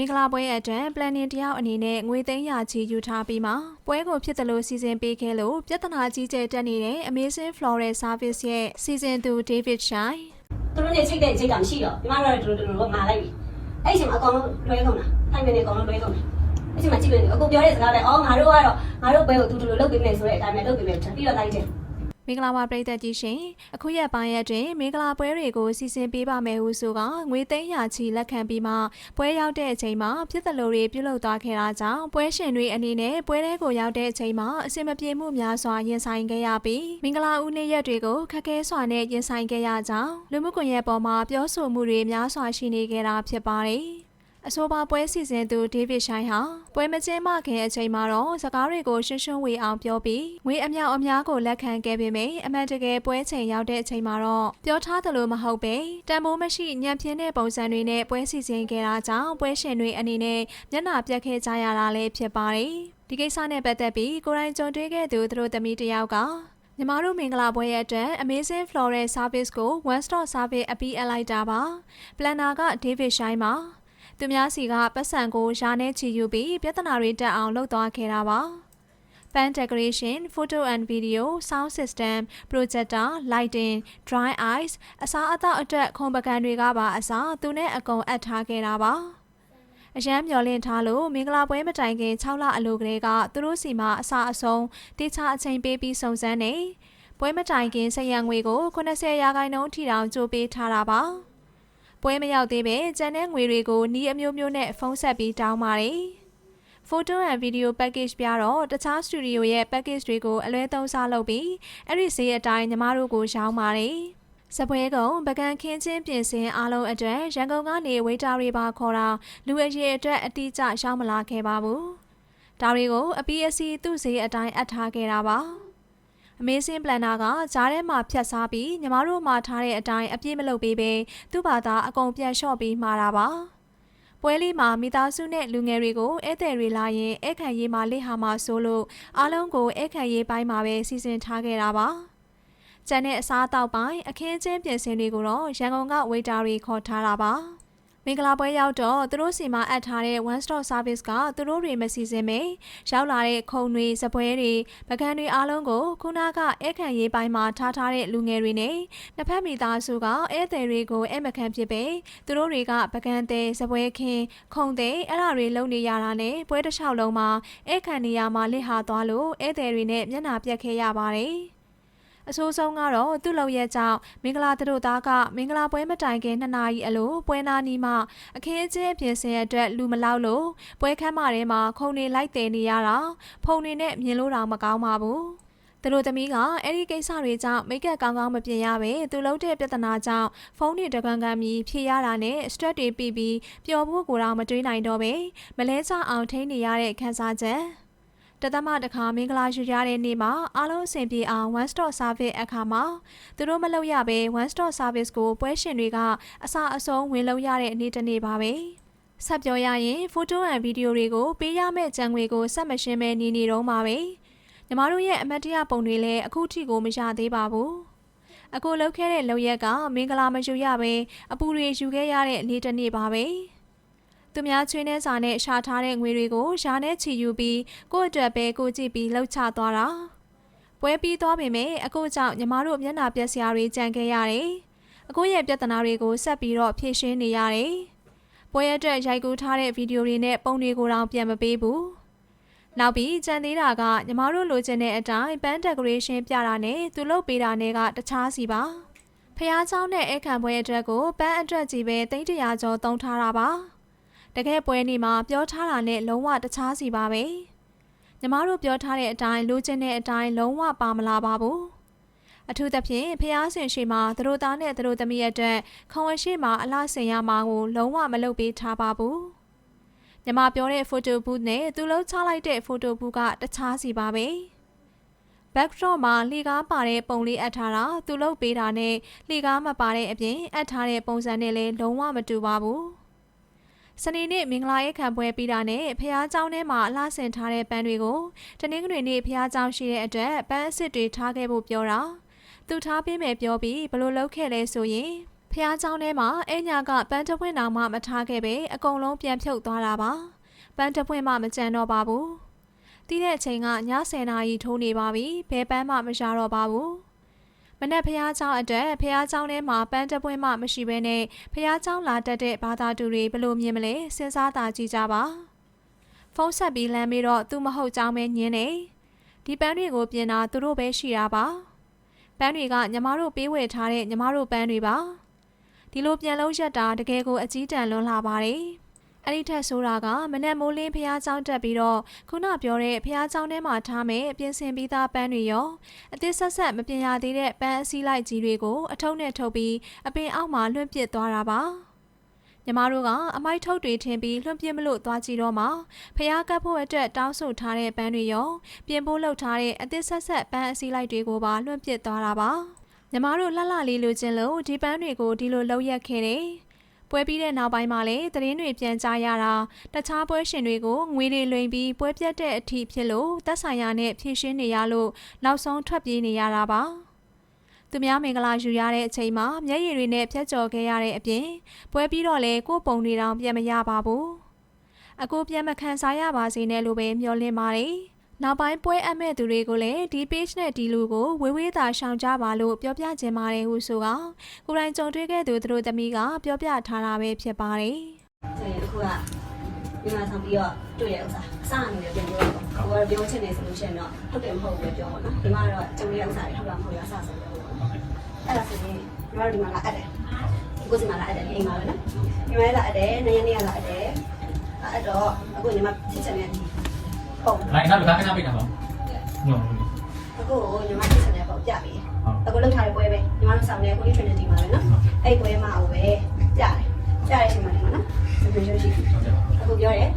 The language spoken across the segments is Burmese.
မင်္ဂလာပွဲအတွက် planning တယောက်အနေနဲ့ငွေသိန်းရာချီယူထားပြီးမှပွဲကိုဖြစ်တယ်လို့စီစဉ်ပေးခဲ့လို့ပြဿနာကြီးကျယ်တက်နေတဲ့ Amazing Floral Service ရဲ့စီစဉ်သူ David Shai သူတို့နေချိတ်တဲ့ချိတ်တာမရှိတော့ညီမတို့ကတော့တူတူတို့မာလိုက်ပြီအဲ့ဒီအချိန်မှာအကောင်လုံးလွဲကုန်တာထိုင်နေအကောင်လုံးလွဲကုန်တာအဲ့ဒီအချိန်မှာကြည့်လို့အကိုပြောတဲ့စကားတွေအော်ငါတို့ကတော့ငါတို့ဘဲကိုတူတူလုပ်ပေးမယ်ဆိုတဲ့အတိုင်းပဲလုပ်ပေးမယ်ပြီးတော့လိုက်တယ် မင်္ဂလာပါပရိသတ်ကြီးရှင်အခုရက်ပိုင်းရက်တွင်မင်္ဂလာပွဲတွေကိုစီစဉ်ပေးပါမယ်ဟုဆိုကငွေသိန်းရာချီလက်ခံပြီးမှပွဲရောက်တဲ့အချိန်မှာဖြစ်သလိုတွေပြုလုပ်သွားခဲ့တာကြောင့်ပွဲရှင်တွေအနေနဲ့ပွဲထဲကိုရောက်တဲ့အချိန်မှာအဆင်မပြေမှုများစွာရင်ဆိုင်ခဲ့ရပြီးမင်္ဂလာဦးနေ့ရက်တွေကိုခက်ခဲစွာနဲ့ရင်ဆိုင်ခဲ့ရကြောင်းလူမှုကွန်ရက်ပေါ်မှာပြောဆိုမှုတွေများစွာရှိနေခဲ့တာဖြစ်ပါတယ် အဆိုပါပွဲစီစဉ်သူဒေးဗစ်ရှိုင်းဟာပွဲမကျင်းမခင်အချိန်မှာတော့စကားတွေကိုရှင်းရှင်းဝေအောင်ပြောပြီးငွေအမြောက်အများကိုလက်ခံခဲ့ပေမယ့်အမှန်တကယ်ပွဲချိန်ရောက်တဲ့အချိန်မှာတော့ပြောထားသလိုမဟုတ်ပဲတန်မိုးမရှိညံပြင်းတဲ့ပုံစံတွေနဲ့ပွဲစီစဉ်ခဲ့တာကြောင့်ပွဲရှင်တွေအနေနဲ့မျက်နှာပြတ်ခဲ့ကြရတာလည်းဖြစ်ပါတယ်ဒီကိစ္စနဲ့ပတ်သက်ပြီးကိုယ်တိုင်ကြုံတွေ့ခဲ့သူသူတို့သမီးတစ်ယောက်ကညီမတို့မင်္ဂလာပွဲရဲ့အတွက် Amazing Floral Service ကို One Stop Service အပြီးအပ်လိုက်တာပါ။ Planner က David Shine ပါ။ သူများစီကပတ်စံကိုရာနဲ့ချီယူပြီးပြဿနာတွေတက်အောင်လုပ်သွားခဲ့တာပါ။ Pan decoration, photo and video, sound system, projector, lighting, dry ice အစားအသောက်အတွက်ခုံပကံတွေကပါအစားသူနဲ့အကုန်အပ်ထားခဲ့တာပါ။အရန်မျောလင့်ထားလို့မင်္ဂလာပွဲမတိုင်ခင်6လအလိုကလေးကသူတို့စီမှာအစာအဆုံးတေချာအချိန်ပေးပြီးစုံစမ်းနေပွဲမတိုင်ခင်စရံငွေကို80ရာခိုင်နှုန်းထိတောင်ကြိုးပေးထားတာပါ။ ပွဲမရောက်သေးပဲကျန်တဲ့ငွေတွေကိုနီးအမျိုးမျိုးနဲ့ဖုန်းဆက်ပြီးတောင်းပါတယ်။ photo and video package ပြတော့တခြား studio ရဲ့ package တွေကိုအလွဲသုံးစားလုပ်ပြီးအဲ့ဒီဈေးအတိုင်းညီမတို့ကိုရောင်းပါတယ်။စပွဲကုံပကံခင်းချင်းပြင်ဆင်အားလုံးအတွက်ရန်ကုန်ကနေဝေတာတွေပါခေါ်တာလူအရေးအတွက်အတိအကျရှောင်းမလာခဲ့ပါဘူး။ဒါတွေကိုအပီးအစီသူ့ဈေးအတိုင်းအပ်ထားခဲ့တာပါ။ Amazing Planner ကဂျားထဲမှာဖြတ်စားပြီးညီမတို့မှာထားတဲ့အတိုင်းအပြည့်မလုပ်ပေးဘဲသူ့ဘာသာအကုန်ပြန်လျှော့ပြီးမှာတာပါ။ပွဲလေးမှာမိသားစုနဲ့လူငယ်တွေကိုဧည့်သည်တွေလာရင်ဧည့်ခံရေးမှာလိဟာမှာဆိုလို့အားလုံးကိုဧည့်ခံရေးပိုင်းမှာပဲစီစဉ်ထားခဲ့တာပါ။ကျန်တဲ့အစားအသောက်ပိုင်းအခင်းချင်းပြင်ဆင်တွေကိုတော့ရန်ကုန်ကဝေတာတွေခေါ်ထားတာပါ။ မင်္ဂလာပွဲရောက်တော့သူတို့စီမှာအပ်ထားတဲ့ one stop service ကသူတို့တွေမစီစဉ်မေရောက်လာတဲ့ခုံတွေစပွဲတွေပကံတွေအားလုံးကိုခုနကဧခံရေးပိုင်းမှာထားထားတဲ့လူငယ်တွေနဲ့နှစ်ဖက်မိသားစုကဧည့်သည်တွေကိုဧမခံဖြစ်ပေသူတို့တွေကပကံတဲ့စပွဲခင်းခုံတဲ့အဲ့ဒါတွေလုံနေရတာနဲ့ပွဲတစ်လျှောက်လုံးမှာဧခံနေရမှာလစ်ဟာသွားလို့ဧည့်သည်တွေနဲ့မျက်နှာပြတ်ခဲ့ရပါတယ် အဆိုးဆုံးကတော့သူ့လုံရဲ့ကြောင့်မင်္ဂလာတို့သားကမင်္ဂလာပွဲမတိုင်ခင်နှစ်နာရီအလိုပွဲနာနီးမှအခင်းအကျင်းပြင်ဆင်ရအတွက်လူမလောက်လို့ပွဲခန်းမထဲမှာခုံနေလိုက်တယ်နေရတာဖုန်နေနဲ့မြင်လို့တော့မကောင်းပါဘူးသူတို့သမီးကအဲ့ဒီကိစ္စတွေကြောင့်မိတ်ကပ်ကောင်းကောင်းမပြင်ရပဲသူလုံးတဲ့ပြဿနာကြောင့်ဖုန်းတွေတကန်ကန်ပြီးဖြေရတာနဲ့ stress တွေပြီးပြီးပျော်ဖို့ကိုတော့မတွေးနိုင်တော့ပဲမလဲချအောင်ထိန်းနေရတဲ့ခံစားချက် တသမတခါမင်္ဂလာယူရတဲ့နေ့မှာအားလုံးအဆင်ပြေအောင် one stop service အခါမှာသူတို့မလုပ်ရဘဲ one stop service ကိုပွဲရှင်တွေကအစာအဆုံးဝင်လုပ်ရတဲ့နေ့တစ်နေ့ပါပဲဆက်ပြောရရင် photo and video တွေကိုပေးရမယ့်ကြံငွေကိုဆက်မရှင်းမဲနေနေတော့မှာပဲညီမတို့ရဲ့အမတ်တရပုံတွေလည်းအခုထိကိုမရသေးပါဘူးအခုလုပ်ခဲ့တဲ့လုပ်ရက်ကမင်္ဂလာမယူရဘဲအပူတွေယူခဲ့ရတဲ့နေ့တစ်နေ့ပါပဲ သူများချွေးနှဲစာနဲ့ရှာထားတဲ့ငွေတွေကိုရှားနဲ့ချီယူပြီးကိုယ့်အတွက်ပဲကိုကြည့်ပြီးလှုပ်ချသွားတာပွဲပြီးသွားပေမဲ့အခုကြောင့်ညီမတို့မျက်နှာပြက်စရာတွေကြံခဲ့ရတယ်အခုရဲ့ပြဿနာတွေကိုဆက်ပြီးတော့ဖြေရှင်းနေရတယ်ပွဲအတွက်ရိုက်ကူးထားတဲ့ဗီဒီယိုတွေနဲ့ပုံတွေကိုတောင်ပြန်မပေးဘူးနောက်ပြီးကြံသေးတာကညီမတို့လိုချင်တဲ့အတိုင်းပန်း decoration ပြတာနဲ့သူလုပ်ပေးတာနဲ့ကတခြားစီပါဖះเจ้าနဲ့အခန့်ပွဲအတွက်ကိုပန်းအတွက်ကြီးပဲတိတ်တရာကျော်တုံးထားတာပါ တကယ်ပွဲနေ့မှာပြောထားတာနဲ့လုံးဝတခြားစီပါပဲညီမတို့ပြောထားတဲ့အတိုင်းလိုချင်တဲ့အတိုင်းလုံးဝပါမလာပါဘူးအထူးသဖြင့်ဖျားဆင်ရှိမှာသူတို့သားနဲ့သူတို့သမီးအတွက်ခေါဝရှိမှာအလားဆင်ရမှာကိုလုံးဝမလုပ်ပေးထားပါဘူးညီမပြောတဲ့ photo booth နဲ့သူလုံးချလိုက်တဲ့ photo booth ကတခြားစီပါပဲ backdrop မှာလှေကားပါတဲ့ပုံလေးအပ်ထားတာသူလုပ်ပေးတာနဲ့လှေကားမပါတဲ့အပြင်အပ်ထားတဲ့ပုံစံနဲ့လည်းလုံးဝမတူပါဘူး စနေနေ့မင်္ဂလာရေးခံပွဲပြီးတာနဲ့ဖះเจ้าထဲမှာအလှဆင်ထားတဲ့ပန်းတွေကိုတနင်္ဂနွေနေ့ဖះเจ้าရှိတဲ့အတွက်ပန်းအစ်စ်တွေထားခဲ့ဖို့ပြောတာသူထားပေးမယ်ပြောပြီးဘလို့လုပ်ခဲ့လဲဆိုရင် ဖះเจ้าထဲမှာအညာကပန်းတပွင့်တော်မှမထားခဲ့ပဲအကုန်လုံးပြန်ဖြုတ်သွားတာပါပန်းတပွင့်မှမကြံတော့ပါဘူးတီးတဲ့အချိန်ကည10နာရီထိုးနေပါပြီဘယ်ပန်းမှမရတော့ပါဘူး မနေ့ဖះเจ้าအတွက်ဖះเจ้าထဲမှာပန်းတပွင့်မှမရှိဘဲနဲ့ဖះเจ้าလာတက်တဲ့ဘာသာတူတွေဘယ်လိုမြင်မလဲစဉ်းစားတာကြည့်ကြပါဖုန်းဆက်ပြီးလမ်းပြီးတော့သူမဟုတ်ကြောင်းပဲညင်းနေဒီပန်းတွေကိုပြင်တာသူတို့ပဲရှိတာပါပန်းတွေကညီမတို့ပေးဝေထားတဲ့ညီမတို့ပန်းတွေပါ ဒီလိုပြန်လုံးရက်တာတကယ်ကိုအကြီးတန်းလွန်လာပါတယ်။ အဲ့ဒီထက်ဆိုတာကမနက်မိုးလင်းဖះเจ้าတက်ပြီးတော့ခုနပြောတဲ့ဖះเจ้าထဲမှာထားမယ်ပြင်ဆင်ပြီးသားပန်းတွေရောအသစ်ဆက်ဆက်မပြင်ရသေးတဲ့ပန်းအစည်းလိုက်ကြီးတွေကိုအထုံးနဲ့ထုတ်ပြီးအပင်အောက်မှာလွှင့်ပစ်သွားတာပါ။ညီမတို့ကအမိုက်ထုတ်တွေထင်ပြီးလွှင့်ပစ်မလို့သွားကြည့်တော့မှဖះကပ်ဖို့အတွက်တောင်းဆိုထားတဲ့ပန်းတွေရောပြင်ဖို့လုပ်ထားတဲ့အသစ်ဆက်ဆက်ပန်းအစည်းလိုက်တွေကိုပါလွှင့်ပစ်သွားတာပါ။ ညီမတို့လှလှလေးလိုချင်လို့ဒီပန်းတွေကိုဒီလိုလောက်ရက်ခဲ့တယ်။ ပွဲပြီးတဲ့နောက်ပိုင်းမှာလည်းသတင်းတွေပြန်ကြားရတာတခြားပွဲရှင်တွေကိုငွေတွေလွှင့်ပြီးပွဲပြတ်တဲ့အထိဖြစ်လို့တက်ဆိုင်ရာနဲ့ဖြည့်ရှင်းနေရလို့နောက်ဆုံးထွက်ပြေးနေရတာပါ။သူများမင်္ဂလာယူရတဲ့အချိန်မှာမျက်ရည်တွေနဲ့ဖြတ်ကျော်ခဲ့ရတဲ့အပြင်ပွဲပြီးတော့လေကိုယ့်ပုံတွေတောင်ပြန်မရပါဘူး။အကိုပြန်မခံစားရပါစေနဲ့လို့ပဲမျှော်လင့်ပါတယ်။ နောက်ပိုင်းပွဲအပ်မဲ့သူတွေကိုလည်းဒီ page နဲ့ဒီလူကိုဝေးဝေးသာရှောင်ကြပါလို့ပြောပြခြင်းပါတယ်ဟုဆိုကကိုယ်တိုင်ကြုံတွေ့ခဲ့သူသူတို့သမီးကပြောပြထားတာပဲဖြစ်ပါတယ်ဆိုရင်အခုကဒီမှာဆောင်ပြီးတော့တွေ့ရဥစ္စာအစအနေနဲ့ပြန်ပြောတော့ကိုယ်ကပြောချင်နေဆိုလို့ရှိရင်တော့ဟုတ်တယ်မဟုတ်ဘူးပဲပြောပါတော့ဒီမှာတော့ကျုံရဥစ္စာတွေဟုတ်လားမဟုတ်လားအစဆိုပြောပါတော့အဲ့ဒါဆိုရင်ညီမတို့ဒီမှာလာအပ်တယ်ကိုယ်စီမှာလာအပ်တယ်အိမ်မှာပဲနော်ညီမလာအပ်တယ်နေရနေရလာအပ်တယ်အဲ့တော့အခုညီမဖြစ်ချင်တဲ့ ပုံမိုင်းနောက်တစ်ခါခဏပြနေတာပါဟုတ်အခုညီမတို့ဆန်တဲ့ပုံပြပေးအခုလောက်ထားတဲ့ပွဲပဲညီမတို့ဆောင်တဲ့ကိုလေး Trinity မှာပဲနော်အဲ့ပွဲမှာဟိုပဲပြတယ်ပြတဲ့အချိန်မှာလည်းနော်စပင်းရုပ်ရှိအခုပြောတယ်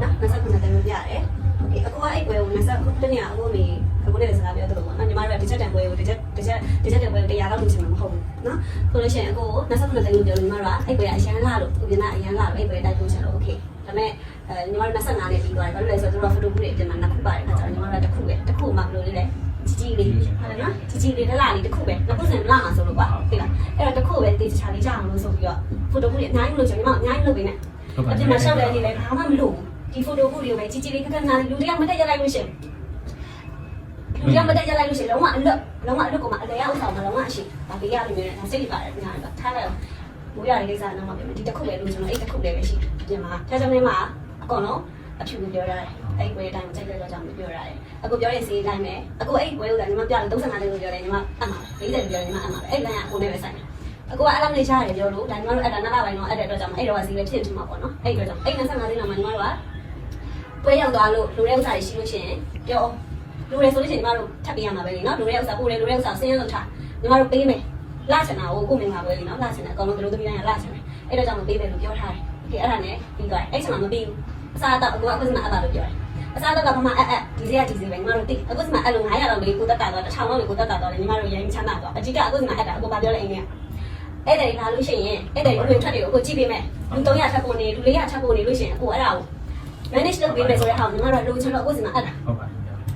နော်29တန်းပြတယ်โอเคအခုကအဲ့ပွဲကို29တနေ့အခုမေအခုလည်းစကားပြောသလိုပေါ့နော်ညီမတို့ကဒီချက်တန်ပွဲကိုဒီချက်ဒီချက်ဒီချက်တန်ပွဲကိုတရားလောက်လုပ်ချင်မှာမဟုတ်ဘူးနော်ဆိုလို့ရှိရင်အခု29တန်းပြောလို့ညီမတို့ကအဲ့ပွဲကအရန်လာလို့သူကနာအရန်လာလို့အဲ့ပွဲတိုက်လို့ချင်လို့โอเคဒါပေမဲ့ အဲညီမတို့25နဲ့ပြီးသွားတယ်ဘာလို့လဲဆိုတော့သူတို့ဖိုတိုဘူးတွေအပြင်မှာနှစ်ခုပါတယ်ခါကျတော့ညီမတို့ကတစ်ခုပဲတစ်ခုမှမလို့လေလေကြီးကြီးလေးဟုတ်တယ်နော်ကြီးကြီးလေးတစ်လားလေးတစ်ခုပဲနှစ်ခုစင်လာမှာဆိုလို့ပါသိလားအဲ့တော့တစ်ခုပဲတေးချာလေးကြအောင်လို့ဆိုပြီးတော့ဖိုတိုဘူးတွေအများကြီးလို့ချင်ညီမအများကြီးလုပ်ပေးနေ老အ板，ပြင်မှာရှောက်တဲ့နေလဲဘာမှမလုပ်ဘူးဒီဖိုတိုခုတွေကိုပဲကြီးကြီးလေးခက်ခက်နာလူတွေကမတက်ရလိုက်လို့ရှင်လူတွေကမတက်ရလိုက်လို့ရှင်လုံးဝအလွတ်လုံးဝအလွတ်ကောင်မအလဲအောင်ဆောင်မလုံးဝအရှိဒါပေးရလိမ့်မယ်ဒါစိတ်ပါတယ်ညာတော့ထားလိုက်အောင်မိုးရတဲ့ကိစ္စတော့မှပြင်ဒီတစ်ခုလေလို့ကျွန်တော်အဲ့တစ်ခုလေပဲရှိပြင်မှာထဲစမင်းမှာအ ကုန်လုံးအဖြူပြောရတယ်အဲ့ကွေးတိုင်းကြိုက်ကြကြောင်ပြောရတယ်အခုပြောတဲ့စီးတိုင်းပဲအခုအဲ့ကွေးကညီမပြတယ်35တိလို့ပြောတယ်ညီမအမှ40လို့ပြောတယ်ညီမအမှအဲ့လိုင်းကကိုနဲ့ပဲဆိုင်တယ် အကူကအဲ့လောက်နေချရတယ်ပြောလို့ဒါညီမတို့အဲ့ဒါနားလာပိုင်းတော့အဲ့တဲ့အတွက်ကြောင့်အဲ့တော့စီပဲဖြစ်နေမှာပေါ့နော်အဲ့အတွက်ကြောင့်အဲ့25သိန်းလောက်မှညီမတို့ကပွဲရောက်သွားလို့လူတဲ့ဥစ္စာတွေရှိလို့ရှိရင်ပြောလူတွေဆိုလို့ရှိရင်ညီမတို့ထပ်ပေးရမှာပဲလीနော်လူတဲ့ဥစ္စာပို့တယ်လူတဲ့ဥစ္စာဆင်းရဲလို့ထားညီမတို့ပေးမယ်လာချင်တာကိုကိုမင်္ဂလာပွဲလीနော်လာချင်တယ်အကောင်လုံးဘယ်လိုသမီးတိုင်းလာချင်တယ်အဲ့တော့ကြောင့်မပေးမယ်လို့ပြောထားတယ်โอเคအဲ့ဒါနဲ့ပြီးသွားတယ်အဲ့ချိန်မှာမပေးဘူး အစားတော့အကူကအခုစမှာအပ်ပါလို့ပြောတယ်အစားတော့ကမမအဲ့အဲ့ဒီစီကဒီစီပဲညီမတို့တိအခုစမှာအဲ့လို900လောက်လေးကိုတက်တာတော့1000လောက်လေးကိုတက်တာတော့ညီမတို့ရိုင်းချမ်းသာတော့အကြီးကအခုစမှာအဲ့ဒါအကူပါပြောလိုက်အင်းကအဲ့ဒါလာလို့ရှိရင်အဲ့ဒါဝင်ထွက်တွေကိုအခုကြည့်ပေးမယ်လူ300ထပ်ဖို့နေလူ400ထပ်ဖို့နေလို့ရှိရင်အခုအဲ့ဒါကို manage လုပ်ပေးမယ်ဆိုတဲ့ဟာကိုညီမတို့လူချင်တော့အခုစီမှာအဲ့ဒါ老板，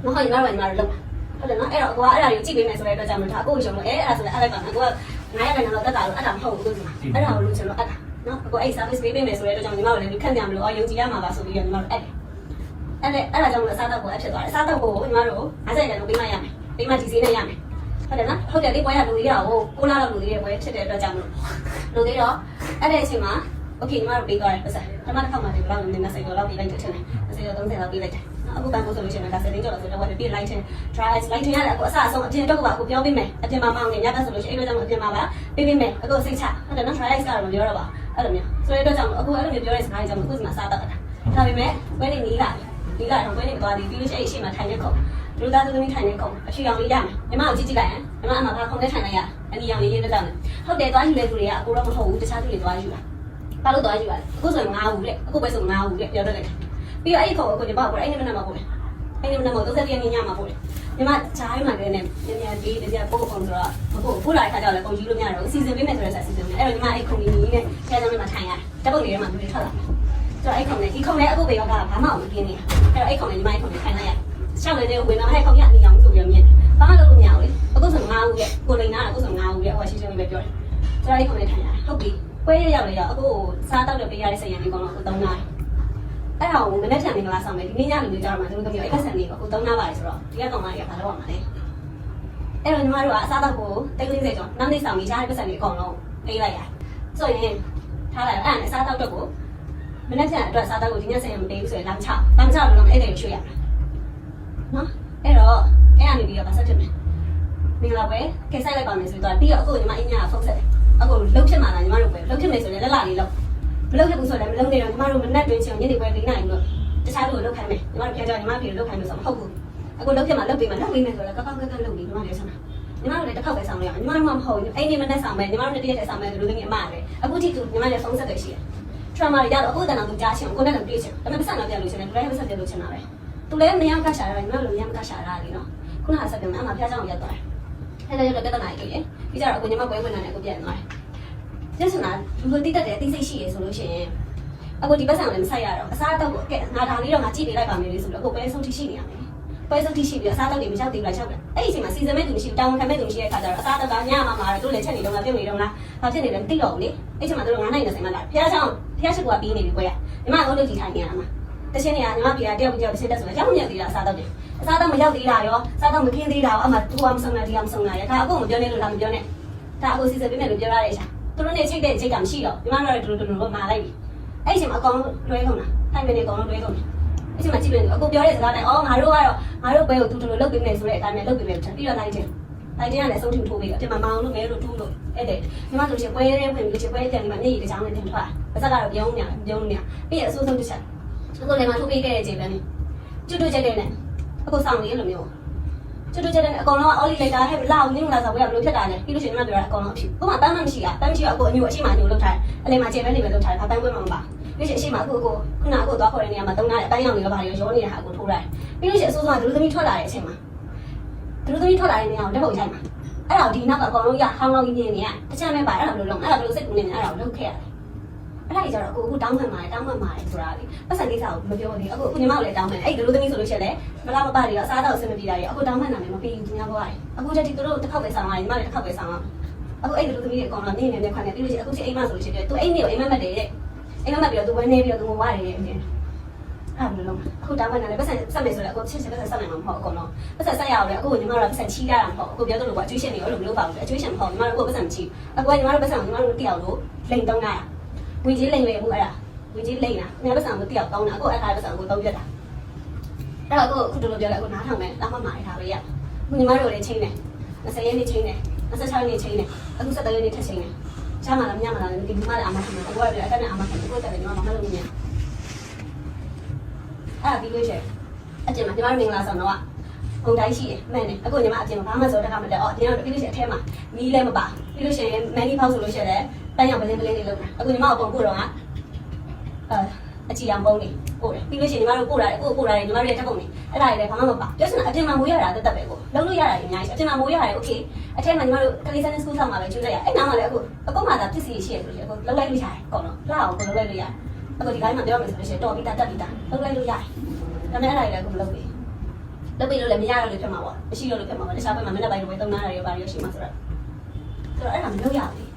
မဟုတ်ညီမတို့ညီမတို့လုပ်ဟုတ်တယ်နော်အဲ့တော့အကွာအဲ့ဒါကိုကြည့်ပေးမယ်ဆိုတဲ့အတွက်ကြောင့်မလို့ဒါအခုရုံလို့အဲ့အဲ့ဒါဆိုလည်းအဲ့ဒါပါအကွာ900ခန်းတော့တက်တာလို့အဲ့ဒါမဟုတ်ဘူးသူကအဲ့ဒါကိုလူချင်လို့အဲ့ဒါ နော်အကွာအဲ့ service ပေးပေးမယ်ဆိုတဲ့အတွက်ကြောင့်ညီမတို့လည်းခက်ပြန်မလို့အော်ယုံကြည်ရမှာပါဆိုပြီးတော့ညီမတို့အဲ့အဲ့လေအဲ့ဒါကြောင့်မလို့အစားတော့ကိုအဖြစ်သွားတယ်အစားတော့ကိုညီမတို့50ကျန်တော့ပေးမရမယ်ပေးမဒီစီနဲ့ရမယ်ဟုတ်တယ်နော်ဟုတ်တယ်ဒီပွဲကလူကြီးရကိုကိုလာတော့လူကြီးရဲ့ပွဲဖြစ်တဲ့အတွက်ကြောင့်မလို့ လို့သေးတော့အဲ့တဲ့အချိန်မှာโอเคညီမတို့ပေးသွားတယ်ပတ်စံပထမတစ်ခါမှဒီဘလောက်နည်းနည်းစိတ်တော့လောက်ပြီးလိုက်တယ်ထင်တယ်စိတ်တော့30လောက်ပြီးလိုက်တယ် အခုပန်းဖို့ဆိုလို့ရှိရင်ဒါစက်သိန်းကျော်လို့ဆိုတော့ဝယ်ပြီးလိုက်တယ် try light ရတယ်အခုအစအဆုံးအပြင်တော့ကပါအခုပြောပေးမယ်အပြင်မှာမောင်းနေညဘက်ဆိုလို့ရှိရင်အဲ့တော့ကြောင့်အပြင်မှာပါပေးပေးမယ်အခုစိတ်ချဟုတ်တယ်နော် try light ကတော့မပြောတော့ပါအဲ့လိုမျိုးဆိုတဲ့အတွက်ကြောင့်အခုအဲ့လိုမျိုးပြောတဲ့စကားကြောင့်အခုစီမှာစားတော့တာဒါပေမဲ့ဘယ်နေနီးလာနီးလာတော့ဘယ်နေသွားသည်ပြီးလို့ရှိရင်အရှိမထိုင်နေခုံလူသားသမီးထိုင်နေခုံအဖြူရောင်လေးရမယ်ညီမကိုကြည့်ကြည့်လိုက်ရင်ညီမအမဘာခုံနဲ့ထိုင်လိုက်ရအနီရောင်လေးရေးတဲ့ကြောင့်ဟုတ်တယ်သွားယူတဲ့သူတွေကအကိုတော့မဟုတ်ဘူးတခြားသူတွေသွားယူတာဘာလို့သွားယူရလဲအခုဆိုရင်9ဦးလေအခုပဲဆို9ဦးလေပြောတော့တယ် ပြီးတော့အဲ့ဒီခေါ်ကိုညီမကအဲ့ဒီမနက်မှာပို့တယ်အဲ့ဒီမနက်မှာ30ရက်ညမှာပို့တယ်ညီမဂျားမှာလည်းနဲ့ညညဒီတကြပို့အောင်ဆိုတော့မပို့ပို့လာတဲ့ခါကျတော့လည်းကုန်ယူလို့မရတော့ဘူးစီစဉ်ပေးမယ်ဆိုတဲ့စီစဉ်ပေးအဲ့တော့ညီမအဲ့ခုံကြီးကြီးနဲ့ဆရာကျောင်းမှာထိုင်ရတယ်တပုတ်လေးထဲမှာလူတွေထွက်လာဆိုတော့အဲ့ခုံလေးဒီခုံလေးအခုပဲရောကဘာမှမပြင်းနေအဲ့တော့အဲ့ခုံလေးညီမအဲ့ခုံလေးထိုင်လိုက်ရရှောက်လေးလေးဝင်တော့အဲ့ခုံကြီးအနီအောင်ဆိုပြီးတော့မြင်ဘာမှလုပ်လို့မရဘူးလေအခုဆို9ဦးလေကိုလိန်နာအခုဆို9ဦးလေဟိုရှိချင်းလေးပဲပြောတယ်ကျွန်တော်အဲ့ခုနဲ့ထိုင်ရဟုတ်ပြီပွဲရရောက်လေရောက်အခုစားတော့ပေးရတဲ့စိတ်ရံလေးကောင်တော့အခုသုံးနာ အဲ့ဒါကိုမနေ့ကမင်္ဂလာဆောင်မယ်ဒီနေ့ညလူမျိုးကြတော့မှသူတို့သမီးအဲ့ကဆန်လေးကိုအခုသုံးနာပါတယ်ဆိုတော့ဒီကကောင်မကြီးကဘာလုပ်ရမှာလဲအဲ့တော့ညီမတို့ကအစားတော့ကိုတိတ်လေးစိတ်ကြောင့်နောက်နေ့ဆောင်ပြီးရှားတဲ့ပတ်စံလေးအကုန်လုံးပေးလိုက်ရဆိုရင်ထားလိုက်အဲ့ဒါနဲ့စားတော့တော့ကိုမနေ့ကအတွက်စားတော့ကိုဒီညဆိုင်ရမပေးဘူးဆိုရင်လမ်းချလမ်းချလို့လည်းအဲ့ဒါကိုရွှေ့ရမယ်နော်အဲ့တော့အဲ့အနေပြီးတော့ဗတ်ဆက်ဖြစ်မယ်မင်္ဂလာပွဲကဲဆိုင်လိုက်ပါမယ်ဆိုတော့ပြီးတော့အခုညီမအင်းညာဖုန်းဆက်တယ်အခုလှုပ်ဖြစ်မှာလားညီမတို့ပဲလှုပ်ဖြစ်မယ်ဆိုရင်လက်လာလေးလှုပ် မလှုပ်ဖြစ်ဘူးဆိုရင်မလှုပ်နေတော့ညီမတို့မနဲ့တွင်းချင်ညနေပွဲ၄နိုင်လို့တခြားလူကိုလှုပ်ခိုင်းမယ်ညီမတို့ပြောကြညီမပြေလှုပ်ခိုင်းလို့ဆိုမဟုတ်ဘူးအခုလှုပ်ဖြစ်မှာလှုပ်ပြီးမှလှုပ်ပြီးမယ်ဆိုတော့ကောက်ကောက်ကက်ကလှုပ်ပြီးညီမလည်းဆန္ဒညီမတို့လည်းတစ်ခေါက်ပဲဆောင်လို့ရညီမတို့မှမဟုတ်ဘူးအဲ့ဒီမနဲ့ဆောင်မယ်ညီမတို့လည်းတရက်တည်းဆောင်မယ်လူသမီးအမလည်းအခုထိသူညီမလည်းဖုန်းဆက်တယ်ရှိတယ် trauma ရတော့အခုတန်တော့သူကြားချင်ကိုနဲ့လည်းတွေ့ချင်ဒါပေမဲ့ပတ်စံတော့ပြလို့ချင်တယ်သူလည်းပတ်စံပြလို့ချင်တာပဲသူလည်းမရမ်းကရှာရတယ်ညီမတို့လည်းမရမ်းကရှာရတာလीနော်ခုနကဆက်ပြောမယ်အမှဖျားချောင်းရက်သွားတယ်အဲ့ဒါရတော့ပြဿနာကြီးတွေ့ရင်ပြီးကြတော့အခုညီမပွဲဝင်လာတယ်အခုပြန်သွားတယ် ကျစနာလူလူတိတက်တယ်တိစိတ်ရှိရဆိုလို့ရှိရင်အခုဒီပတ်စံလည်းမဆိုင်ရတော့အစားတော့ကဲငါဒါလေးတော့ငါကြည့်ပေးလိုက်ပါမယ်လို့ဆိုတော့အခုပဲဆုံးထိရှိနေရမယ်ပွဲဆုံးထိရှိပြီးအစားတော့တွေမလျှောက်သေးဘူးလားလျှောက်တယ်အဲ့ဒီအချိန်မှာစီစဉ်မဲ့သူမရှိဘူးတောင်းခံမဲ့သူမရှိတဲ့ခါကျတော့အစားတော့ကညမှာမှာတော့သူလည်းချက်နေတော့ငါပြုတ်နေတော့လားဘာဖြစ်နေလဲမသိတော့ဘူးလေအဲ့ချိန်မှာသူတို့9နိုင်30မှလာဖျားချောင်းဖျားချက်ကပြီးနေပြီကွယ်ညီမကတော့လုပ်ကြည့်ထိုင်နေရမှာတချင်းနေရညီမပြေတယောက်တယောက်တစ်ချက်တက်ဆိုတော့ရောက်မရောက်သေးတာအစားတော့တယ်အစားတော့မရောက်သေးတာရောစားတော့မခင်းသေးတာရောအမှသူကမဆုံးနိုင်တရားမဆုံးနိုင်ရဒါအခုမပြောနေလို့လားမပြောနဲ့ဒါအခုစီစဉ်ပေးမယ်လို့ပြောရတဲ့ရှာ သူတို့နဲ့ချိတ်တဲ့ချိတ်တာမရှိတော့ညီမတို့တို့တို့တို့မာလိုက်ပြီအဲ့ချိန်မှာအကောင်လွဲကုန်တာထိုင်နေအကောင်လွဲကုန်တယ်အဲ့ချိန်မှာကြည့်လို့အခုပြောတဲ့စကားနဲ့အော်ငါတို့ကတော့ငါတို့ဘဲကိုတူတူလုပ်ပေးမယ်ဆိုတဲ့အတိုင်းနဲ့လုပ်ပေးမယ်ပြီးတော့လိုက်တယ်လိုက်တဲ့ကလည်းဆုံးထူထိုးပေးတယ်အပြင်မှာမောင်လို့မဲလို့တူးလို့အဲ့တဲ့ညီမတို့ချင်းပွဲရဲဝင်ပြီးချင်းပွဲတယ်ဒီမှာမျက်ရည်တစ်ချောင်းနဲ့တင်ထွက်ပါစက်ကတော့ပြုံးညာပြုံးညာပြီးရအဆိုးဆုံးတစ်ချက်အခုလည်းမထိုးပေးခဲ့တဲ့ချိန်ပဲနေကျွတ်တွတ်ချက်တဲ့နဲ့အခုဆောင်နေရလို့မျိုး ကျွတ်တွတ်ချက်တဲ့အကောင်လုံးကအော်လီလိုက်တာဟဲ့လာအောင်နင်းလာစားဘယ်ဘလို့ဖြစ်တာလဲပြီးလို့ရှိရင်ညီမပြောတာအကောင်လုံးအဖြစ်ဥပမာပန်းမမရှိတာပန်းမရှိတော့အခုအညိုအရှိမအညိုလောက်ထားတယ်အလဲမှာကျေပဲနေပဲလောက်ထားတယ်ဘာပန်းပွဲမှမပါပြီးရှိအရှိမအခုအခုခုနအခုသွားခေါ်တဲ့နေရာမှာတုံးထားတဲ့အပန်းရောင်တွေရောဘာတွေရောရောနေတာဟာအခုထိုးလိုက်ပြီးလို့ရှိရင်အဆိုးဆုံးကဒလူသမီးထွက်လာတဲ့အချိန်မှာဒလူသမီးထွက်လာတဲ့နေရာကိုလက်ပုံရိုက်မှာအဲ့ဒါဒီနောက်ကအကောင်လုံးရဟောင်းဟောင်းကြီးနေနေရတခြားမဲ့ပါအဲ့ဒါဘယ်လိုလုပ်အဲ့ဒါဘယ်လိုစိတ်ကူးနေနေအဲ့ဒါကိုလုပ်ခဲ့ရတယ် အဲ့ဒါကြီးကျတော့အခုအခုတောင်းမှန်ပါတယ်တောင်းမှန်ပါတယ်ဆိုတာလေပတ်စံကိစ္စကိုမပြောသေးအခုအခုညီမကိုလည်းတောင်းမှန်အဲ့ဒီလူသမီးဆိုလို့ရှိရင်လည်းမလားမပါတွေရောအစားတော့အဆင်မပြေတာတွေအခုတောင်းမှန်တာလည်းမပြီးဘူးသူများဘွားတွေအခုတည်းကသူတို့တစ်ခေါက်ပဲဆောင်လာညီမလည်းတစ်ခေါက်ပဲဆောင်လာအခုအဲ့ဒီလူသမီးတွေအကောင်တော့နေနေနေခွန်းနေပြီးလို့ရှိရင်အခုချိန်အိမ်မဆိုလို့ရှိရင်သူအိမ်နေကိုအိမ်မက်မက်တယ်တဲ့အိမ်မက်မက်ပြီးတော့သူဝဲနေပြီးတော့သူဝါရတယ်တဲ့အပြင်အဲ့ဘယ်လိုလုပ်အခုတောင်းမှန်တယ်ပတ်စံဆက်မယ်ဆိုတော့အခုချစ်ချစ်ပတ်စံဆက်နိုင်မှာမဟုတ်အကောင်တော့ပတ်စံဆက်ရအောင်လေအခုညီမတို့ပတ်စံချီးတာမဟုတ်အခုပြောသလိုကအကျွေးရှင်တွေရောလို့မလုပ်ပါဘူးအကျွေးရှင်မဟုတ်ညီမတို့ကပတ်စံမချီးအခုကညီမတို့ပတ်စံညီမတို့တရားလို့လိန်တုံးတာဝ င်ကြီးလိန်လေမှုအဲ့ဒါဝင်ကြီးလိမ့်တာ။ငါပတ်စံကိုတယောက်ကောင်းတာ။အခုအခါပတ်စံကိုသုံးပြတ်တာ။အဲ့တော့အခုအခုတို့လိုပြောလိုက်အခုနားထောင်မယ်။လာမှမှာရထားပဲရ။အခုညီမတို့လည်းချင်းတယ်။20ရက်နေ့ချင်းတယ်။26ရက်နေ့ချင်းတယ်။အခု17ရက်နေ့ထပ်ချင်းတယ်။ချမ်းမလားမညမလားဒီဒီမလည်းအာမခံတယ်။အခုကလည်းအတက်နဲ့အာမခံတယ်။အခုတက်တယ်ညီမမမလုပ်နေရ။အဲ့ဒါပြီးလို့ရှိရင်အကျဉ်းမှာညီမတို့မင်္ဂလာဆောင်တော့ဟိုတိုင်းရှိတယ်မှန်တယ်အခုညီမအကျဉ်းမှာဘာမှဆိုတခါမတက်အော်ဒီကတော့ပြီးလို့ရှိရင်အထဲမှာမီးလည်းမပါပြီးလို့ရှိရင်မန်နီဖောက်ဆိုလို့ရှိရင် တန်းရောင်ပလင်းပလင်းလေးလုပ်တာအခုညီမအပုံကိုတော့က အဲအချီအောင်ပုံးနေပို့တယ်ပြီးလို့ရှိရင်ညီမတို့ပို့တာလေကိုပို့တာလေညီမတို့ရဲ့တက်ပုံနေအဲ့ဒါတွေလည်းဘာမှမပါပြောစင်အပြင်မှာမိုးရတာတက်တက်ပဲကိုလုံးလို့ရတာအများကြီးအပြင်မှာမိုးရတယ်โอเคအထက်မှာညီမတို့ကလေးစန်းစကူးဆောင်မှာပဲကျွေးလိုက်ရအဲ့နားမှာလည်းအခုအကုတ်မှာသာပစ္စည်းရှိရဆိုလို့အခုလုံးလိုက်လို့ရတယ်ကောနော်လှအောင်ကိုလုံးလိုက်လို့ရတယ်အခုဒီတိုင်းမှာပြောမယ်ဆိုလို့ရှိရင်တော်ပြီးတာတက်ပြီးတာလုံးလိုက်လို့ရတယ်ဒါပေမဲ့အဲ့ဒါတွေလည်းအခုမလုပ်ဘူးလုပ်ပြီးလို့လည်းမရတော့လို့ဖြစ်မှာပေါ့မရှိတော့လို့ဖြစ်မှာပေါ့တခြားဘက်မှာမနေ့ပိုင်းတော့သုံးနာတာတွေပါရရှိမှာဆိုတော့ဆိုတော့အဲ့ဒါမလုပ်ရဘူး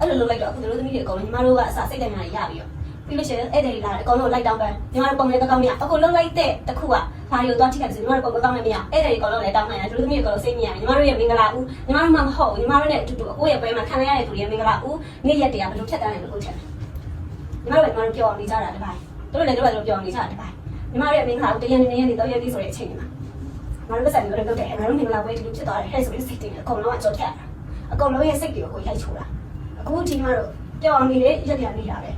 အဲ့လိုလုပ်လိုက်တော့အခုတို့သမီးတွေအကုန်လုံးညီမတို့ကအစားစိတ်တိုင်းရရပြီးတော့ပြီးလို့ရှိရင်အဲ့ဒီလာတယ်အကောင်လုံးလိုက်တောင်းပန်းညီမတို့ပုံလေးကောင်းမြအခုလုံးလိုက်တဲ့တခုကဘာတွေကိုသွားထိခိုက်ဆိုညီမတို့ပုံကောင်းနေမရအဲ့ဒီအကောင်လုံးလည်းတောင်းပန်းရတယ်သူတို့သမီးအကောင်လုံးစိတ်မြရတယ်ညီမတို့ရဲ့မင်္ဂလာဦးညီမတို့မှမဟုတ်ညီမတို့နဲ့အတူတူအကိုရဲ့ပွဲမှာခံရတဲ့သူတွေရဲ့မင်္ဂလာဦးနေ့ရက်တည်းကဘယ်လိုဖြတ်တန်းတယ်လို့ထင်တယ်ညီမတို့ကညီမတို့ပြောအောင်နေကြတာတပိုင်းတို့လည်းတို့လည်းပြောအောင်နေကြတာတပိုင်းညီမတို့ရဲ့မင်္ဂလာဦးတရက်နေ့ရက်နေ့တော့ရက်ပြီးဆိုတဲ့အချိန်မှာငါတို့ကစားပြီးတော့လုပ်တယ်ငါတို့မင်္ဂလာပွဲဒီလိုဖြစ်သွားတယ်ဟဲ့ဆိုရင်စိတ်တွေအကောင်လုံးကကြောက်ထက်အကောင်လုံးရဲ့စိတ်တွေကိုကိုရိုက်ချိုးတာ အခုဒီမှာတော့ပြောအောင်နေတဲ့ရက်တည်းနေတာပဲ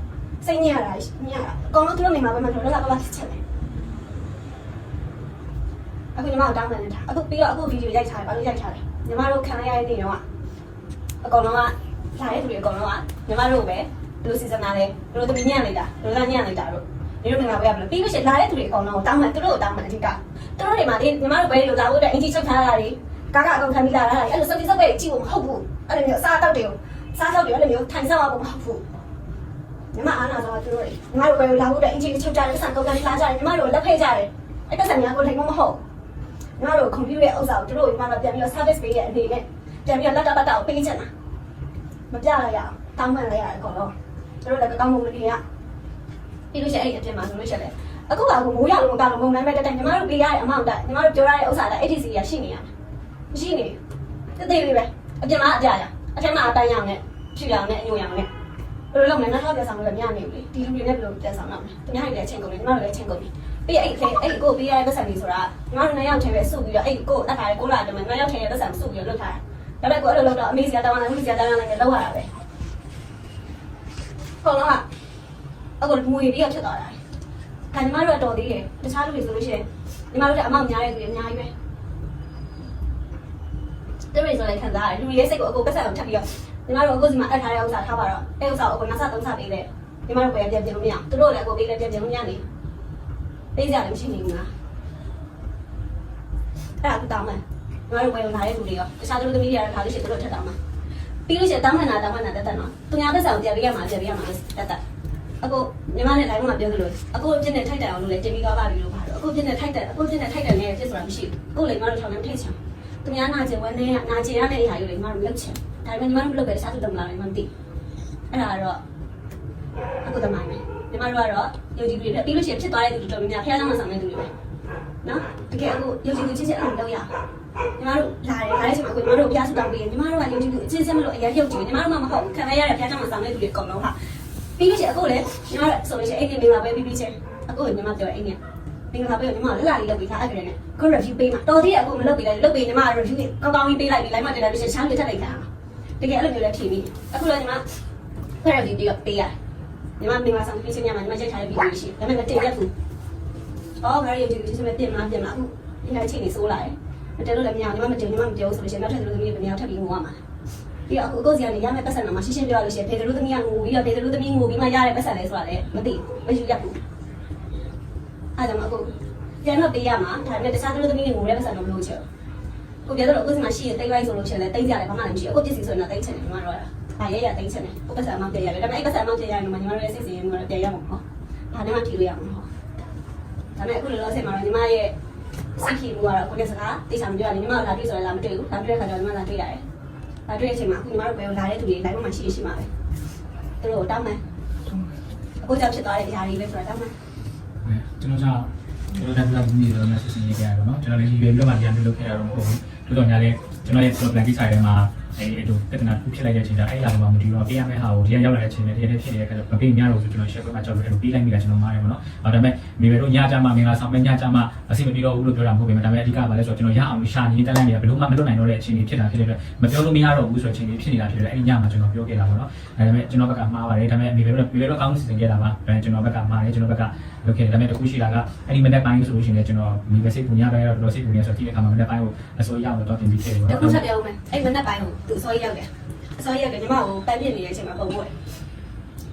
စိတ်ညစ်ရတာညစ်ရတာအကောင်လုံးသူတို့နေမှာပဲမပြောတော့လာပါပါချက်တယ်အခုညီမတို့တောင်းပန်နေတာအခုပြီးတော့အခုဗီဒီယိုရိုက်ထားတယ်ဘာလို့ရိုက်ထားလဲညီမတို့ခံရတဲ့နေတော့အကောင်လုံးကလာတဲ့သူတွေအကောင်လုံးကညီမတို့ပဲဘယ်လိုစီစဉ်တာလဲဘယ်လိုတမီညံ့လိုက်တာဘယ်လိုညံ့လိုက်တာတို့ဒီလိုငါပဲရဘလို့ပြီးလို့ရှိရင်လာတဲ့သူတွေအကောင်လုံးကိုတောင်းပန်သူတို့ကိုတောင်းပန်အဓိကသူတို့တွေမှာဒီညီမတို့ပဲလို့လာဖို့အတွက်အင်ဂျီချုပ်ထားတာတွေကာကအကောင်ခံပြီးလာတာတွေအဲ့လိုစက်တိစက်ပဲကြည့်ဖို့မဟုတ်ဘူးအဲ့လိုမျိုးအစားအသောက်တွေကို စားသောက်တွေအဲ့လိုမျိုးထိုင်ဆောင်အောင်မဟုတ်ဘူးညီမအားနာတော့သူတို့ညီမတို့ပဲလာဖို့တဲ့အင်ဂျင်ချုပ်ကြတယ်ဆန်ကောက်ကန်လာကြတယ်ညီမတို့လက်ဖိတ်ကြတယ်အဲ့ကစားများကိုထိတ်မမဟုတ်ညီမတို့ကွန်ပျူတာဥစ္စာကိုသူတို့ညီမတို့ပြန်ပြီးတော့ service ပေးတဲ့အနေနဲ့ပြန်ပြီးတော့လက်တပတ်တောက်ပေးချင်တာမပြလိုက်ရအောင်တောင်းပန်လိုက်ရတယ်အကုန်လုံးတို့လည်းကောင်းမှုမတင်ရပြီးလို့ရှိရင်အဲ့ဒီအပြင်မှာဆိုလို့ရှိရင်အခုကအခုမိုးရလို့မကလို့မုံနိုင်မဲ့တက်တက်ညီမတို့ပေးရတဲ့အမောင့်တက်ညီမတို့ပြောရတဲ့ဥစ္စာတက် ATC ရရှိနေရမရှိနေတသေးလေးပဲအပြင်မှာအပြရ အထက်မှာအတန်းရအောင်နဲ့ဖြူရအောင်နဲ့အညိုရအောင်နဲ့ဘယ်လိုလုပ်မလဲနောက်ထပ်ပြန်ဆောင်လို့လည်းမရနိုင်ဘူးလေဒီလူတွေနဲ့ဘယ်လိုပြန်ဆောင်တော့မလဲသူများတွေလည်းချင်းကုန်တယ်ညီမတို့လည်းချင်းကုန်ပြီပြီးအဲ့အဲ့အဲ့ကိုပေးရတဲ့ပတ်စံတွေဆိုတာညီမတို့နှစ်ယောက်ထဲပဲစုပြီးတော့အဲ့ကိုတက်ထားတဲ့ကိုလာတယ်မယ်နှစ်ယောက်ထဲတဲ့ပတ်စံစုပြီးတော့လုပ်ထားတယ်ဒါပေမဲ့ကိုအဲ့လိုလုပ်တော့အမေစီကတောင်းလာဦးစီကတောင်းလာလည်းလောက်ရတာပဲခေါလုံးကအခုငွေပြီးတော့ဖြစ်သွားတာ။ဒါညီမတို့ကတော်သေးတယ်။တခြားလူတွေဆိုလို့ရှိရင်ညီမတို့ကအမောက်များတဲ့သူတွေအများကြီးပဲ။ တရိဆိုလည်းခံစားရတယ်လူရဲ့စိတ်ကိုအကိုပတ်ဆက်အောင်ထပ်ပြီးတော့ညီမတို့အခုစီမှာအပ်ထားတဲ့ဥစ္စာထားပါတော့အဲဥစ္စာကိုအကိုနောက်ဆက်သုံးဆက်ပေးတယ်။ညီမတို့ပဲပြန်ပြင်လို့မရဘူး။သူတို့လည်းအကိုပေးတယ်ပြန်ပြင်လို့မရနေ။ပေးကြလည်းမရှိနေဘူးလား။အဲ့ဒါကတောင်းမယ်။ညီမတို့ဝယ်လာတဲ့လူတွေရောတခြားသူတို့သမီးတွေကတော့ခါလို့ရှိရင်သူတို့ထပ်တောင်းမယ်။ပြီးလို့ရှိရင်တောင်းမှန်တာတောင်းမှန်တာတက်တက်နော်။သူများပတ်ဆက်အောင်ပြန်ပေးရမှာပြန်ပေးရမှာတက်တက်။အခုညီမနဲ့ line မှာပြောသလိုအခုအပြစ်နဲ့ထိုက်တယ်အောင်လို့လည်းတင်ပြီးသွားပါပြီလို့ပါတော့အခုအပြစ်နဲ့ထိုက်တယ်အခုအပြစ်နဲ့ထိုက်တယ်နဲ့ဖြစ်ဆိုတာမရှိဘူးအခုလေညီမတို့ထောင်ထဲထိတ်ချင် သူများနာကျင်ဝန်းနေနာကျင်ရတဲ့နေရာယူလေညီမတို့လုပ်ချင်ဒါပေမဲ့ညီမတို့မလုပ်ပဲစားသူတမလာလည်းမသိအဲ့ဒါကတော့အခုတမိုင်းပဲညီမတို့ကတော့ယုံကြည်ပြီးပြီးလို့ရှိရင်ဖြစ်သွားတဲ့သူတော်တော်များများဖះဆောင်မဆောင်တဲ့သူတွေပဲနော်တကယ်အခုယုံကြည်သူချင်းချင်းအဲ့လိုလုပ်ရညီမတို့လာတယ်လာတဲ့အချိန်မှာအခုညီမတို့ဖះဆူတောင်းပြီးညီမတို့ကယုံကြည်သူအချင်းချင်းမလို့အရင်ရုပ်ကြည့်ညီမတို့မှမဟုတ်ခံရရတဲ့ဖះဆောင်မဆောင်တဲ့သူတွေအကုန်လုံးဟာပြီးလို့ရှိရင်အခုလေညီမဆိုလို့ရှိရင်အိမ်နေမင်္ဂလာပဲပြီးပြီးချင်းအခုညီမပြောအိမ်နေ မင်္ဂလာပဲညီမလက်လာလေးလုပ်ပြီးသားအဲ့ကလေးနဲ့ခု review ပေးမှာတော်သေးအခုမလုပ်ပေးလိုက်လုပ်ပေးညီမ review ကောင်းကောင်းကြီးပေးလိုက်ပြီး line မှာတင်လိုက်လို့ရှိရင်ရှမ်းလေးထပ်လိုက်တာတကယ်အဲ့လိုမျိုးလည်းဖြေပြီးအခုလည်းညီမခု review ပြီးတော့ပေးရတယ်ညီမမင်္ဂလာဆောင်ပြီးချင်းညမှာညီမချက်ထားတဲ့ video ရှိဒါပေမဲ့မတင်ရက်ဘူးအော်ငါရုပ်ကြည့်ချင်းပဲပြင်မလားပြင်မလားအခုဒီနေ့ချိန်နေစိုးလာတယ်မတင်လို့လည်းမရဘူးညီမမတင်ညီမမပြောဆိုလို့ရှိရင်နောက်ထပ်သူတို့သမီးတွေဘယ်နေရာထပ်ပြီးငိုရမှာပြီးတော့အခုအကိုစီကနေရမယ့်ပတ်စံတော့မှရှင်းရှင်းပြောရလို့ရှိရင်ဖေကလူသမီးကငိုပြီးတော့ဖေကလူသမီးငိုပြီးမှရတဲ့ပတ်စံလဲဆိုတာလည်းမသိမယူရဘူး အဲ့ဒါမှအခုပြန်တော့ပေးရမှာဒါပေမဲ့တခြားသူတို့သမီးတွေငိုတဲ့ပတ်စံတော့မလို့ချင်ဘူးကိုပြောတော့အခုစီမှာရှိရတိတ်လိုက်ဆိုလို့ရှိရင်လည်းတိတ်ကြတယ်ဘာမှလည်းမရှိဘူးအခုပစ္စည်းဆိုရင်တော့တိတ်ချင်တယ်ညီမတို့ကဒါရဲရတိတ်ချင်တယ်ကိုပတ်စံမှပြန်ရတယ်ဒါပေမဲ့အဲ့ပတ်စံမှပြန်ရရင်ညီမတို့ရဲ့စိတ်စီရင်ကတော့ပြန်ရမှာပေါ့ဒါနဲ့မှထီလို့ရမှာပေါ့ဒါပေမဲ့အခုလောလောဆယ်မှာတော့ညီမရဲ့စိတ်ဖြီမှုကတော့ကိုယ့်ရဲ့စကားတိတ်ချာမပြောရဘူးညီမကလာတွေ့ဆိုရင်လာမတွေ့ဘူးလာတွေ့တဲ့ခါကျတော့ညီမလာတွေ့ရတယ်လာတွေ့တဲ့အချိန်မှာအခုညီမတို့ပဲလာတဲ့သူတွေ live မှာရှိရှိမှာပဲသူတို့တောင်းမယ်အခုကြောင့်ဖြစ်သွားတဲ့အရာတွေပဲဆိုတာတောင်းမယ် ကျွန်တော်ကြောင့်ကျွန်တော်တို့ကဒီလိုမျိုးဆက်စင်ရေးကြရတော့เนาะကျွန်တော်လည်းဒီလိုမျိုးမှပြန်လုပ်ခဲ့ရတော့မဟုတ်ဘူးတော်တော်များလဲကျွန်တော်ရဲ့ plan ကိစ္စတွေမှာ အဲအဲ့လိုပြဿနာတစ်ခုဖြစ်လိုက်တဲ့အချိန်ကျအဲ့လာမှာမတူတော့ပေးရမယ့်ဟာကိုဒီကရောက်လာတဲ့အချိန်နဲ့တကယ်တည်းဖြစ်နေတဲ့အခါကျမပေးများလို့ဆိုကျွန်တော် share ခွင့်မှာကြောက်လို့အဲ့လိုပေးလိုက်မိတာကျွန်တော်မားတယ်ပေါ့နော်။ဒါပေမဲ့မိဘတို့ညကြမှာမင်္ဂလာဆောင်မဲ့ညကြမှာအစီမပြေတော့ဘူးလို့ပြောတာမဟုတ်ပေမဲ့ဒါပေမဲ့အဓိကကလည်းဆိုတော့ကျွန်တော်ရအောင်ရှာနေတက်လိုက်နေတာဘယ်လို့မှမလွတ်နိုင်တော့တဲ့အချိန်ကြီးဖြစ်တာဖြစ်တဲ့အတွက်မပြောလို့မရတော့ဘူးဆိုတဲ့အချိန်ကြီးဖြစ်နေတာဖြစ်တဲ့အဲ့ဒီညမှာကျွန်တော်ပြောခဲ့တာပေါ့နော်။ဒါပေမဲ့ကျွန်တော်ဘက်ကမှားပါတယ်ဒါပေမဲ့မိဘတို့မိဘတို့ကောင်းစီစဉ်ခဲ့တာပါ။ဒါပေမဲ့ကျွန်တော်ဘက်ကမှားတယ်ကျွန်တော်ဘက်ကလုပ်ခဲ့တယ်ဒါပေမဲ့တခုရှိတာကအဲ့ဒီမနေ့ပိုင်းဆိုလို့ရှိရင်ကျွန်တော်မိဘစိတ်ပူညပိုင်းတော့တော်တော်စိတ်ပူနေဆိုတော့ဒီအခါမှာမနေ့ပိုင်းကိုအစိုးရအောင်တော့တင်ပြီးခဲ့တယ်ပေါ့တနော်ခုချက်ပြောမယ်အဲ့မနက်ပိုင်းကိုသူအစောကြီးရောက်တယ်အစောကြီးရောက်တယ်ညီမကိုပန်းပြစ်နေတဲ့အချိန်မှာပုံဖို့တယ်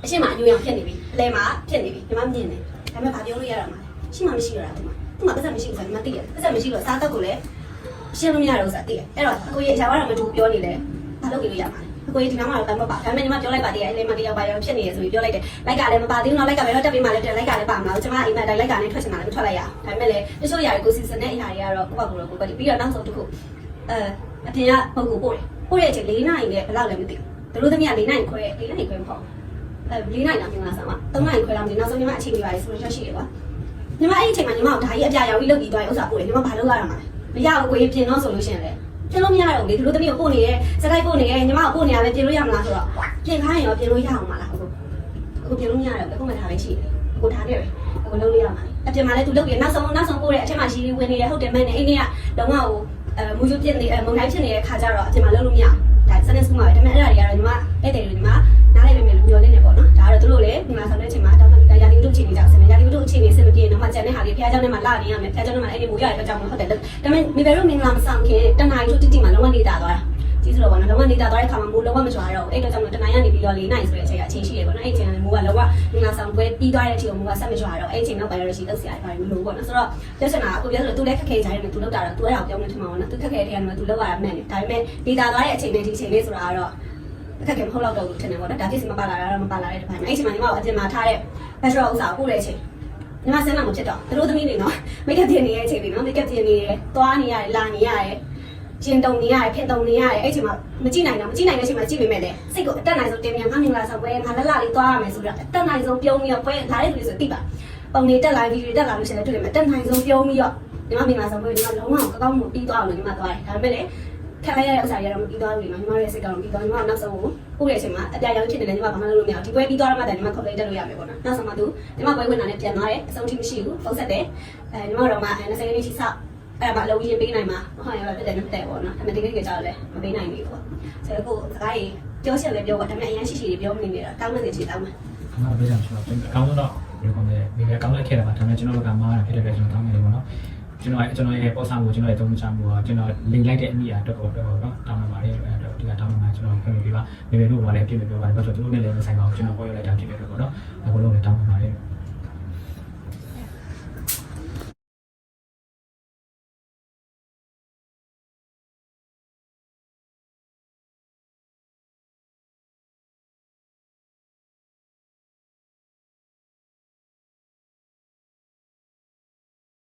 အရှိမအညူရောင်ဖြစ်နေပြီအလဲမှာဖြစ်နေပြီညီမမြင်တယ်ဒါပေမဲ့ဘာပြောလို့ရတော့မှာလဲရှိမှမရှိတော့တာဒီမှာသူ့မှာပတ်စံမရှိဘူးဆိုရင်မသိရပတ်စံမရှိတော့စားတော့ကိုလည်းရှင်းလို့မရတော့ဆိုတာသိရအဲ့တော့အကိုကြီးအရာဝါတော့မတူပြောနေတယ်ဘာလုပ်ပြီးလို့ရမှာလဲအကိုကြီးဒီနားမှာတော့တမ်းမပါဒါပေမဲ့ညီမပြောလိုက်ပါသေးတယ်အဲ့လေမတရားပါရောဖြစ်နေရဆိုပြီးပြောလိုက်တယ်လိုက်ကလည်းမပါသေးဘူးနော်လိုက်ကပဲတော့တက်ပြီးမှလည်းတက်လိုက်ကလည်းပါမလားကျွန်မအိမ်မှာတိုင်းလိုက်ကလည်းထွက်ချင်တာလည်းထွက်လိုက်ရအောင်ဒါပေမဲ့လည်းတချို့ຢာတွေကိုစီစဉ်တဲ့အရာတွေကတော့ကိုယ့်ဘာကိုယ်တော့ကိုယ်ပဲပြီးတော့နောက်ဆုံးတစ်ခုအဲအပြင်ကပုံကိုပို့တယ် ပို့တဲ့အချိန်၄နာရီနဲ့ဘယ်လောက်လဲမသိဘူးတို့သမီးက၄နာရီခွဲ၄နာရီခွဲမဟုတ်အဲ၄နာရီလောက်ပြင်လာဆောင်က၃နာရီခွဲလောက်ပြင်နောက်ဆုံးညီမအချိန်ပြပါတယ်ဆိုတော့ရှိတယ်ကွာညီမအဲ့ဒီအချိန်မှာညီမကိုဒါကြီးအပြာရောင်ကြီးလုပ်ပြီးသွားရင်ဥစ္စာပို့တယ်ညီမဘာလုပ်ရတော့မှာလဲမရဘူးကိုရင်ပြင်တော့ဆိုလို့ရှိရင်လေပြင်လို့မရတော့ဘူးလေတို့သမီးကိုပို့နေရဲစကိုက်ပို့နေရဲညီမကိုပို့နေရပဲပြင်လို့ရမလားဆိုတော့ပြင်ခိုင်းရင်ရောပြင်လို့ရအောင်မလားအခုအခုပြင်လို့မရတော့ဘူးအခုမှထားပဲရှိတယ်အခုထားနေတယ်အခုလုပ်လို့ရမှာအပြင်မှာလည်းသူလုပ်ပြီးနောက်ဆုံးနောက်ဆုံးပို့တဲ့အထက်မှာရှိဝင်နေတယ်ဟုတ်တယ်မဲ့နေအိမ်ကလုံးဝဟို အဲမူးကျပြစ်နေအဲမုံတိုင်းဖြစ်နေတဲ့ခါကျတော့အပြင်မှာလုပ်လို့မရဒါစနေစကူမှာပဲဒါပေမဲ့အဲ့ဒါတွေကတော့ညီမတဲ့တယ်လို့ညီမနားလိုက်ပေမဲ့မျောလင်းနေပေါ့နော်ဒါကတော့သူတို့လည်းညီမဆောင်တဲ့အချိန်မှာတောင်းတရာဒီဝတ္ထုအခြေအနေကြောင့်ဆင်နေရာဒီဝတ္ထုအခြေအနေဆင်မပြေတော့မှကျန်တဲ့ဟာတွေဖះเจ้าနဲ့မှလာနေရမယ်ဖះเจ้าနဲ့မှအဲ့ဒီမူရတဲ့အတွက်ကြောင့်မဟုတ်တယ်ဒါပေမဲ့မိဘတို့မင်္ဂလာမဆောင်ခင်တနင်္လာရီတို့တိတိမှာလုံးဝနေတာသွားတာ ကြီးဆိုတော့ဘောနော်လုံးဝနေတာသွားတဲ့ခါမှာမိုးလုံးဝမကြွားတော့ဘူးအဲ့တော့ကြောင့်တနင်္လာရီနေပြီးတော့၄နိုင်ဆိုတဲ့အချိန်ကအချိန်ရှိရပေါ့နော်အဲ့အချိန်ကမိုးကလုံးဝမင်္ဂလာဆောင်ပွဲပြီးသွားတဲ့အချိန်ကမိုးကဆက်မကြွားတော့အဲ့အချိန်နောက်ပိုင်းရရှိလောက်စရာတွေမလိုပေါ့နော်ဆိုတော့ပြောချင်တာအခုပြောဆိုသူလည်းခက်ခဲကြတယ်သူလောက်တာတော့သူအဲ့ဒါကိုပြောမှထင်မှာပေါ့နော်သူခက်ခဲတဲ့နေရာမှာသူလောက်ရတာမှန်တယ်ဒါပေမဲ့နေတာသွားတဲ့အချိန်နဲ့ဒီအချိန်လေးဆိုတာကတော့အခက်ခဲမဟုတ်တော့ဘူးထင်တယ်ပေါ့နော်ဒါဖြစ်စီမပါလာတာတော့မပါလာတဲ့တစ်ပိုင်းအဲ့အချိန်မှာညီမကအပြင်မှာထားတဲ့ backdrop ဥစ္စာကိုပို့တဲ့အချိန်ညီမစမ်းမှာမဖြစ်တော့သူတို့သမီးတွေနော်မိတ်ကပ်ပြင်နေတဲ့အချိန်တွေနော်မိတ်ကပ်ပြင်နေတယ်သွားနေရတယ်လာနေရတယ် ကျင်တုံနေရတယ်ခင်တုံနေရတယ်အဲ့ချိန်မှာမကြည့်နိုင်တော့မကြည့်နိုင်တဲ့အချိန်မှာကြည့်ပေမဲ့လေစိတ်ကိုအတက်နိုင်ဆုံးတင်မြန်ငါမင်္ဂလာဆောင်ပွဲငါလက်လာလေးသွားရမယ်ဆိုတော့အတက်နိုင်ဆုံးပြုံးပြီးတော့ပွဲလာတဲ့လူတွေဆိုတိပါပုံနေတက်လာဗီဒီယိုတက်လာလို့ရှိရင်တွေ့တယ်အတက်နိုင်ဆုံးပြုံးပြီးတော့ညီမမင်္ဂလာဆောင်ပွဲညီမလုံးဝကောင်းမှုပြီးသွားအောင်လို့ညီမသွားတယ်ဒါပေမဲ့လေခက်လိုက်ရတဲ့ဥစ္စာရတော့မပြီးသွားဘူးညီမညီမရဲ့စိတ်ကတော့ပြီးသွားညီမနောက်ဆုံးကိုပို့တဲ့အချိန်မှာအပြာရောင်ဖြစ်နေတယ်ညီမဘာမှလုပ်လို့မရဘူးဒီပွဲပြီးသွားတော့မှတည်းညီမခေါ်လိုက်တက်လို့ရမယ်ပေါ့နော်နောက်ဆုံးမှသူညီမပွဲဝင်တာနဲ့ပြန်သွားတယ်အဆုံးထိမရှိဘူးပုံဆက်တယ်အဲညီမတော့မှ20မိနစ်ထိဆောက် အဲ့ဒါမှအလုံးရင်ပေးနိုင်မှာမဟုတ်ရင်လည်းတက်တယ်မတက်ပေါ့နော်အမှန်တကယ်ကြတော့လည်းမပေးနိုင်ဘူးပေါ့ဆိုတော့ကိုစကားကြီးပြောချင်လည်းပြောပါဒါပေမဲ့အရင်ရှိရှိလေးပြောမနေနေတာတောင်းနေချင်တောင်းမှာအမှန်ပဲကြောင့်ဆိုတော့အကောင်းဆုံးတော့ဒီလိုကောင်လေးမိပဲကောင်းလက်ခဲ့တာပါဒါပေမဲ့ကျွန်တော်တို့ကမားတာဖြစ်တဲ့အတွက်ကျွန်တော်တောင်းနေတယ်ပေါ့နော်ကျွန်တော်ကျွန်တော်ရဲ့ပေါ်ဆောင်ကိုကျွန်တော်ရဲ့သုံးချမှုကကျွန်တော်လိန်လိုက်တဲ့အမိအားတော့တော့တော့တောင်းနေပါတယ်အဲ့တော့ဒီကတောင်းနေမှာကျွန်တော်ပြန်ပြီးပါမိပဲတို့ကလည်းပြင်ပြပြောပါတယ်ဘာလို့ကျွန်တော်တို့နဲ့လည်းမဆိုင်ပါဘူးကျွန်တော်ပေါ်ရလိုက်တာဖြစ်ဖြစ်တော့ပေါ့နော်အကုန်လုံးလည်းတောင်းနေပါတယ်